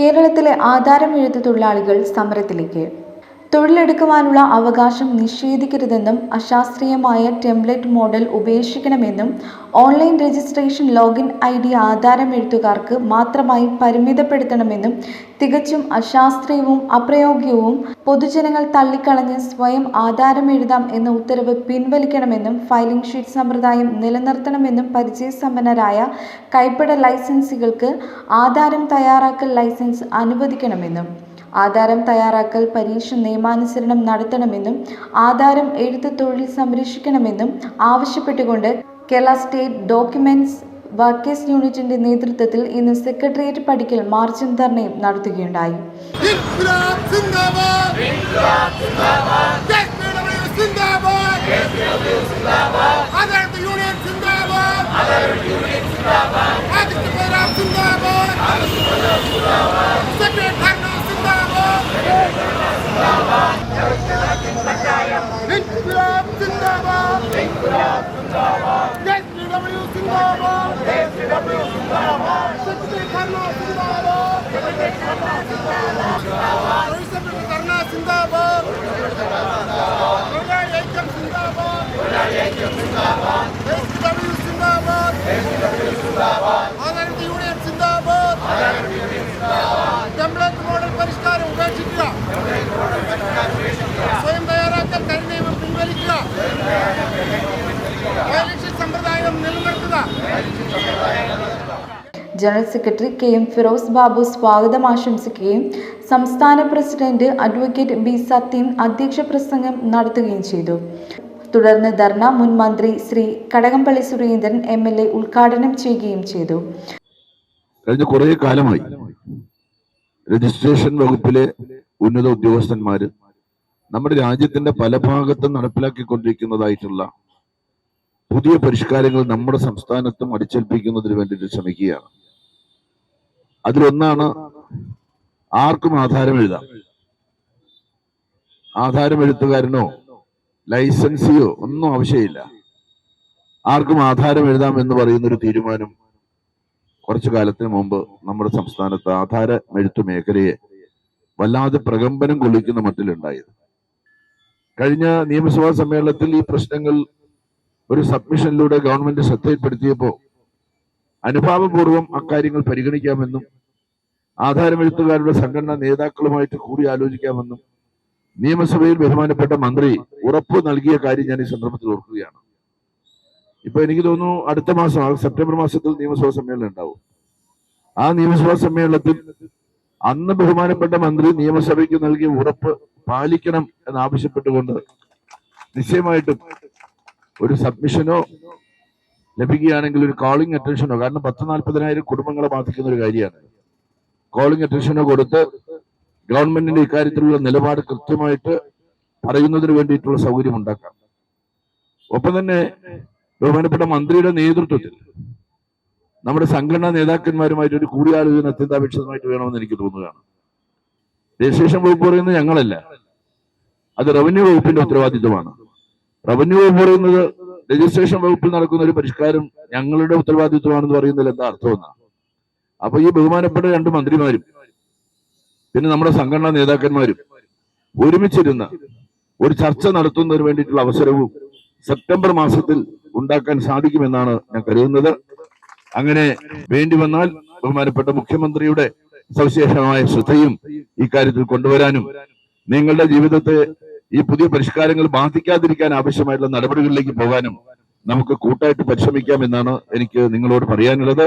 കേരളത്തിലെ ആധാരം എഴുത്ത് തൊഴിലാളികൾ സമരത്തിലേക്ക് തൊഴിലെടുക്കുവാനുള്ള അവകാശം നിഷേധിക്കരുതെന്നും അശാസ്ത്രീയമായ template model ഉപേക്ഷിക്കണമെന്നും online registration login I D ആധാരം എഴുത്തുകാർക്ക് മാത്രമായി പരിമിതപ്പെടുത്തണമെന്നും തികച്ചും അശാസ്ത്രീയവും അപ്രയോഗ്യവും പൊതുജനങ്ങൾ തള്ളിക്കളഞ്ഞ് സ്വയം ആധാരം എഴുതാം എന്ന ഉത്തരവ് പിൻവലിക്കണമെന്നും ഫയലിംഗ് ഷീറ്റ് സമ്പ്രദായം നിലനിർത്തണമെന്നും പരിചയസമ്പന്നരായ കൈപ്പട ലൈസൻസികൾക്ക് ആധാരം തയ്യാറാക്കൽ ലൈസൻസ് അനുവദിക്കണമെന്നും ആധാരം തയ്യാറാക്കൽ പരീക്ഷ നിയമാനുസരണം നടത്തണമെന്നും ആധാരം എഴുത്ത് തൊഴിൽ സംരക്ഷിക്കണമെന്നും ആവശ്യപ്പെട്ടുകൊണ്ട് കേരള സ്റ്റേറ്റ് ഡോക്യുമെന്റ്സ് വർക്കേഴ്സ് യൂണിറ്റിന്റെ നേതൃത്വത്തിൽ ഇന്ന് സെക്രട്ടേറിയറ്റ് പടിക്കൽ മാർച്ചും ധർണയും നടത്തുകയുണ്ടായി ഇൻക്ലാബ് മോഡൽ പരിഷ്കാരം സ്വയം പിൻവലിക്കുക. General secretary K M Firoz Babu സ്വാഗതം ആശംസിക്കുകയും സംസ്ഥാന പ്രസിഡന്റ് അഡ്വക്കേറ്റ് ബി സത്യം അധ്യക്ഷ പ്രസംഗം നടത്തുകയും ചെയ്തു. തുടർന്ന് ധർണ മുൻ മന്ത്രി Shri Kadakampally Surendran M L A ഉദ്ഘാടനം ചെയ്യുകയും ചെയ്തു. കഴിഞ്ഞ കുറേ കാലമായി രജിസ്ട്രേഷൻ വകുപ്പിലെ ഉന്നത ഉദ്യോഗസ്ഥന്മാർ നമ്മുടെ രാജ്യത്തിന്റെ പല ഭാഗത്തും നടപ്പിലാക്കിക്കൊണ്ടിരിക്കുന്നതായിട്ടുള്ള പുതിയ പരിഷ്കാരങ്ങൾ നമ്മുടെ സംസ്ഥാനത്തും അടിച്ചേൽപ്പിക്കുന്നതിന് വേണ്ടിയിട്ട് ശ്രമിക്കുകയാണ്. അതിലൊന്നാണ് ആർക്കും ആധാരം എഴുതാം. ആധാരം എഴുത്തുകാരനോ ലൈസൻസിയോ ഒന്നും ആവശ്യമില്ല. ആർക്കും ആധാരം എഴുതാം എന്ന് പറയുന്ന ഒരു തീരുമാനം കുറച്ചു കാലത്തിന് മുമ്പ് നമ്മുടെ സംസ്ഥാനത്ത് ആധാര എഴുത്തു മേഖലയെ വല്ലാതെ പ്രകമ്പനം കൊള്ളിക്കുന്ന മട്ടിലുണ്ടായത്. കഴിഞ്ഞ നിയമസഭാ സമ്മേളനത്തിൽ ഈ പ്രശ്നങ്ങൾ ഒരു സബ്മിഷനിലൂടെ ഗവൺമെന്റ് ശ്രദ്ധയിൽപ്പെടുത്തിയപ്പോൾ അനുഭാവപൂർവം അക്കാര്യങ്ങൾ പരിഗണിക്കാമെന്നും ആധാരമെഴുത്തുകാരുടെ സംഘടനാ നേതാക്കളുമായിട്ട് കൂടി ആലോചിക്കാമെന്നും നിയമസഭയിൽ ബഹുമാനപ്പെട്ട മന്ത്രി ഉറപ്പ് നൽകിയ കാര്യം ഞാൻ ഈ സന്ദർഭത്തിൽ ഓർക്കുകയാണ്. ഇപ്പൊ എനിക്ക് തോന്നുന്നു അടുത്ത മാസം സെപ്റ്റംബർ മാസത്തിൽ നിയമസഭാ സമ്മേളനം ഉണ്ടാവും. ആ നിയമസഭാ സമ്മേളനത്തിൽ അന്ന് ബഹുമാനപ്പെട്ട മന്ത്രി നിയമസഭയ്ക്ക് നൽകിയ ഉറപ്പ് പാലിക്കണം എന്നാവശ്യപ്പെട്ടുകൊണ്ട് നിശ്ചയമായിട്ടും ഒരു സബ്മിഷനോ ലഭിക്കുകയാണെങ്കിൽ ഒരു കോളിംഗ് അറ്റൻഷനോ കാരണം പത്ത് നാൽപ്പതിനായിരം കുടുംബങ്ങളെ ബാധിക്കുന്ന ഒരു കാര്യമാണ്. കോളിംഗ് അറ്റൻഷനോ കൊടുത്ത് ഗവൺമെന്റിന്റെ ഇക്കാര്യത്തിലുള്ള നിലപാട് കൃത്യമായിട്ട് പറയുന്നതിന് വേണ്ടിയിട്ടുള്ള സൗകര്യം ഉണ്ടാക്കാം. ഒപ്പം തന്നെ ബഹുമാനപ്പെട്ട മന്ത്രിയുടെ നേതൃത്വത്തിൽ നമ്മുടെ സംഘടനാ നേതാക്കന്മാരുമായിട്ട് ഒരു കൂടിയാലോചന അത്യന്താപേക്ഷിതമായിട്ട് വേണമെന്ന് എനിക്ക് തോന്നുകയാണ്. രജിസ്ട്രേഷൻ വകുപ്പ് പറയുന്നത് ഞങ്ങളല്ല. അത് റവന്യൂ വകുപ്പിന്റെ ഉത്തരവാദിത്വമാണ്. റവന്യൂ വകുപ്പ് പറയുന്നത് രജിസ്ട്രേഷൻ വകുപ്പിൽ നടക്കുന്ന ഒരു പരിഷ്കാരം ഞങ്ങളുടെ ഉത്തരവാദിത്വമാണെന്ന് പറയുന്നതിൽ എന്താ അർത്ഥമെന്നാണ്. അപ്പൊ ഈ ബഹുമാനപ്പെട്ട രണ്ട് മന്ത്രിമാരും പിന്നെ നമ്മുടെ സംഘടനാ നേതാക്കന്മാരും ഒരുമിച്ചിരുന്ന ഒരു ചർച്ച നടത്തുന്നതിന് വേണ്ടിയിട്ടുള്ള അവസരവും സെപ്റ്റംബർ മാസത്തിൽ ഉണ്ടാക്കാൻ സാധിക്കുമെന്നാണ് ഞാൻ കരുതുന്നത്. അങ്ങനെ വേണ്ടി വന്നാൽ ബഹുമാനപ്പെട്ട മുഖ്യമന്ത്രിയുടെ സവിശേഷമായ ശ്രദ്ധയും ഇക്കാര്യത്തിൽ കൊണ്ടുവരാനും നിങ്ങളുടെ ജീവിതത്തെ ഈ പുതിയ പരിഷ്കാരങ്ങൾ ബാധിക്കാതിരിക്കാൻ ആവശ്യമായിട്ടുള്ള നടപടികളിലേക്ക് പോകാനും നമുക്ക് കൂട്ടായിട്ട് പരിശ്രമിക്കാം എന്നാണ് എനിക്ക് നിങ്ങളോട് പറയാനുള്ളത്.